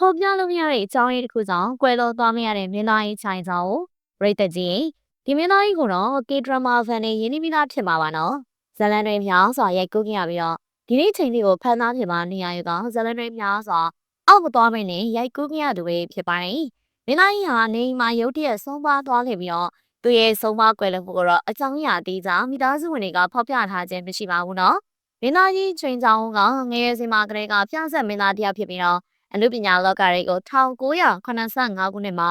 ဖော်ပြလို့မရတဲ့အကြောင်းရင်းတစ်ခုကြောင့်ကွယ်လွန်သွားမရတဲ့မင်းသားကြီးချိုင်ဆောင်ကိုပရိသတ်ကြီးဒီမင်းသားကြီးကိုတော့ K-drama fan တွေရင်းနှီးပြီးသားဖြစ်မှာပါနော်ဇလန်တွေများစွာရိုက်ကူးခဲ့ရပြီးတော့ဒီနေ့ချိန်လေးကိုဖန်သားဖြစ်မှာနေရာယူကဇလန်တွေများစွာအောက်မသွားမနဲ့ရိုက်ကူးခဲ့ရသူတွေဖြစ်ပါတယ်မင်းသားကြီးဟာနေအိမ်မှာရုတ်တရက်ဆုံးပါသွားခဲ့ပြီးတော့သူရဲ့ဆုံးပါကွယ်လွန်မှုကိုတော့အကြောင်းအရာအသေးစားမိသားစုဝင်တွေကဖော်ပြထားခြင်းမရှိပါဘူးနော်မင်းသားကြီးချိန်ချောင်းကငယ်ရွယ်စဉ်မှာကလေးကပြဆက်မင်းသားတစ်ယောက်ဖြစ်ပြီးတော့ အနုပညာလောကတွေကို1985ခုနှစ်မှာ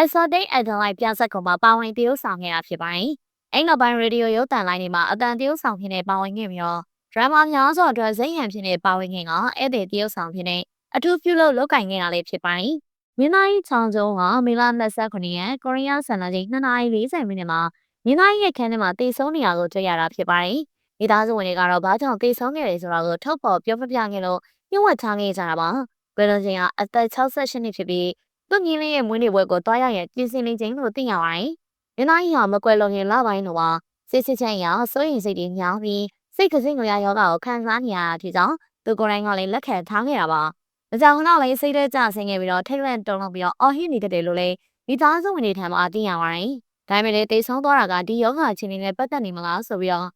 Exotic Adelaide ပြဆက်ကောင်မှာပါဝင်တရုပ်ဆောင်ခဲ့တာဖြစ်ပါတယ်။အဲ့နောက်ပိုင်းရေဒီယိုရုပ်သံလိုင်းတွေမှာအတန်တရုပ်ဆောင်ဖြစ်နေပါဝင်ခဲ့ပြီးတော့ဒရမာများစွာအတွက်ဇိမ်ဟန်ဖြစ်နေပါဝင်ခဲ့ကအဲ့ဒီတရုပ်ဆောင်ဖြစ်နေအထူးပြုလုပ်လုပ်ကင်ခဲ့တာလေးဖြစ်ပါတယ်။မင်းသားကြီးချောင်းကျုံးကမေလ29ရက်ကိုရီးယားစံတော်ချိန်2:40မိနစ်မှာမင်းသားကြီးရဲ့ခန်းထဲမှာတည်ဆုံးနေရကိုတွေ့ရတာဖြစ်ပါတယ်။မိသားစုဝင်တွေကတော့ဘာကြောင့်တည်ဆုံးခဲ့တယ်ဆိုတာကိုထုတ်ဖော်ပြောပြပြခဲ့လို့ညှို့ဝှက်ထားခဲ့ကြတာပါ။ ဘယ်လိုချိန်ကအသက်68နှစ်ဖြစ်ပြီးသူ့ညီလေးရဲ့မွေးနေ့ပွဲကိုတွားရရဲ့ပြင်ဆင်နေခြင်းလို့သိရပါတယ်။မင်းသားကြီးဟာမကွယ်လွန်ခင်လပိုင်းတော့စိတ်စစ်ချက်ရစိုးရင်စိတ်တွေညောင်းပြီးစိတ်ကစိတ်ငရယောဂကိုခံစားနေရတာဖြစ်ကြောင်းသူကိုယ်တိုင်ကလည်းလက်ခံထားခဲ့တာပါ။အကြောင်းကတော့လည်းစိတ်ထဲကျဆင်းခဲ့ပြီးတော့ထိတ်လန့်တုန်လှုပ်ပြီးတော့အော်ဟစ်နေတယ်လို့လည်းမိသားစုဝင်တွေထံမှာသိရပါတယ်။ဒါပေမဲ့လည်းတိတ်ဆုံးသွားတာကဒီယောဂချင်းတွေနဲ့ပတ်သက်နေမလားဆိုပြီးတော့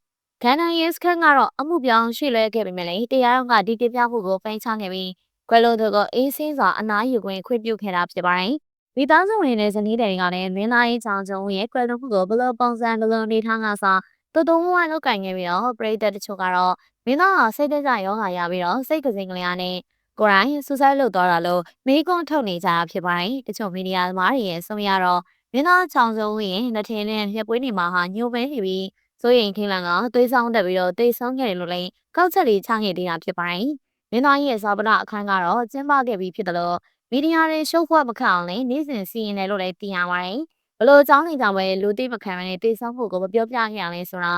ဂန်နန်ယေစခန်ကတော့အမှုပြောင်းရွှေ့လဲခဲ့ပေမဲ့လည်းတရားရုံးကဒီပြပြမှုကိုဖိန်ချခဲ့ပြီး ကွယ်လွန်သူကအေးစင်းစွာအနားယူခွင့်ခွင့်ပြုခဲ့တာဖြစ်ပါတယ်။မိသားစုဝင်တွေဇနီးတွေကလည်းမင်းသားရေးချောင်းကျုံရဲ့ကွယ်လွန်မှုကိုဘလို့ပုံစံဘလို့နေထားကစားတူတူဝဝလောက်ကင်ခဲ့ပြီးတော့ပရိသတ်တချို့ကတော့မင်းသားဟာစိတ်တကြရောဂါရပြီးတော့စိတ်ကစိန်ကလေးနဲ့ကိုရိုင်းဆူဆိုက်လုပ်သွားတာလို့မေးခွန်းထုတ်နေကြတာဖြစ်ပါတယ်။တချို့မီဒီယာသမားတွေရဲ့ဆုံးရတော့မင်းသားချောင်းကျုံရဲ့လက်ထင်းနဲ့ရက်ပွေးနေမှာဟာညိုပဲနေပြီးစိုးရင်ခင်းလန်ကသွေးဆောင်တက်ပြီးတော့တိတ်ဆုံးခဲ့တယ်လို့လည်းကောက်ချက်လေးချခဲ့သေးတာဖြစ်ပါတယ်။ မင်းသားရဲ့ဇာပနအခန်းကတော့ကျင်းပခဲ့ပြီးဖြစ်တယ်လို့မီဒီယာတွေရှုပ်ဖွဲ့မခအောင်လည်းနေ့စဉ်စီရင်တယ်လို့လည်းသိရပါတယ်။ဘလို့အကြောင်းနေကြောင့်ပဲလူသိမခံမနဲ့တိစောင်းမှုကိုမပြောပြခဲ့ရလဲဆိုတာ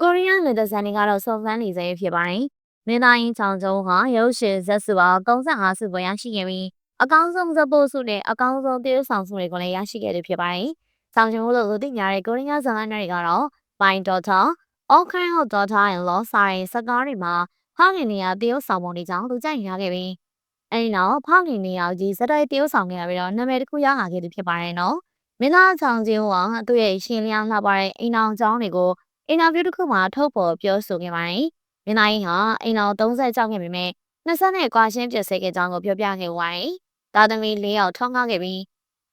ကိုရီးယားလူသက်ဇာတ်တွေကတော့စုံစမ်းနေစေဖြစ်ပါတယ်။မင်းသားရင်ချောင်းကျုံးကရုပ်ရှင်ဇက်စုပေါင်း35စုကိုရရှိခဲ့ပြီးအကောင်းဆုံးဇပိုးစုနဲ့အကောင်းဆုံးတရုပ်ဆောင်စုတွေကိုလည်းရရှိခဲ့တယ်ဖြစ်ပါတယ်။ဆောင်ကျုံးလို့လူသိများတဲ့ကိုရီးယားဇာတ်လမ်းတွေကတော့ My Daughter, All Kind of Daughter in Law စာရင်စကားတွေမှာ ဖခင်နေရတရုတ်ဆောင်ပုံတွေကြောင့်သူကြိုက်ရခဲ့ပြီးအဲဒီနောက်ဖခင်နေရကြီးစတိုက်တရုတ်ဆောင်ခဲ့ရပြီးတော့နာမည်တစ်ခုရလာခဲ့သူဖြစ်ပါတယ်နော်မင်းသားချောင်းချင်းကသူ့ရဲ့ရှင်လျားလှပတဲ့အိမ်အောင်ကျောင်းတွေကိုအင်တာဗျူးတစ်ခုမှာထုတ်ဖော်ပြောဆိုခဲ့ပါတယ်မင်းသားကြီးဟာအိမ်အောင်30ကျောင်းခဲ့ပေမဲ့20နဲ့ကွာရှင်းပြည့်စဲခဲ့ကြောင်းကိုပြောပြခဲ့ပါတယ်တာသမီ၄ယောက်ထောင်းကားခဲ့ပြီး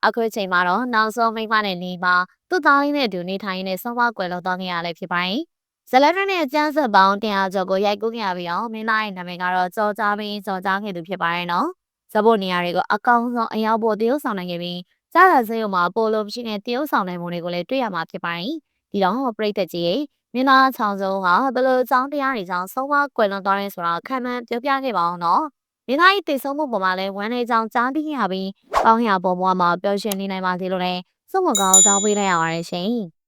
အခုချိန်မှာတော့နောက်ဆုံးမိမနဲ့နေမှာသူ့သားလေးနဲ့အတူနေထိုင်နေတဲ့ဆုံးမကွယ်လို့သွားခဲ့ရလဲဖြစ်ပါတယ် ဇလန်ရနဲ့ကျန်းဆက်ပေါင်းတရားကျော်ကိုရိုက်ကူးခဲ့ရပြီးတော့မင်းသားရဲ့နာမည်ကတော့ကြော်ကြားပြီးကြော်ကြားခဲ့သူဖြစ်ပါတယ်နော်။ဇဘိုနေရာတွေကိုအကောင်းဆုံးအရောက်ဖို့တရုပ်ဆောင်နိုင်ခဲ့ပြီးကြားလာစေုံမှာပိုလိုမရှိတဲ့တရုပ်ဆောင်နိုင်မှုတွေကိုလည်းတွေ့ရမှာဖြစ်ပါတယ်။ဒီတော့ပြိတ္တကြီးရဲ့မင်းသားချောင်းစုံကဘယ်လိုအကြောင်းတရားတွေကြောင့်ဆုံးမကွယ်လွန်သွားရဲဆိုတာခံမှန်းပြောပြခဲ့ပါအောင်နော်။မင်းသားရဲ့တည်ဆုံးမှုပေါ်မှာလည်းဝမ်းနေကြောင်ကြားသိရပြီးကောင်းရပေါ်ပေါ်မှာပျော်ရွှင်နေနိုင်ပါသေးလို့လည်းစုံမကောင်းတောင်းပေးလိုက်ရပါတယ်ရှင်။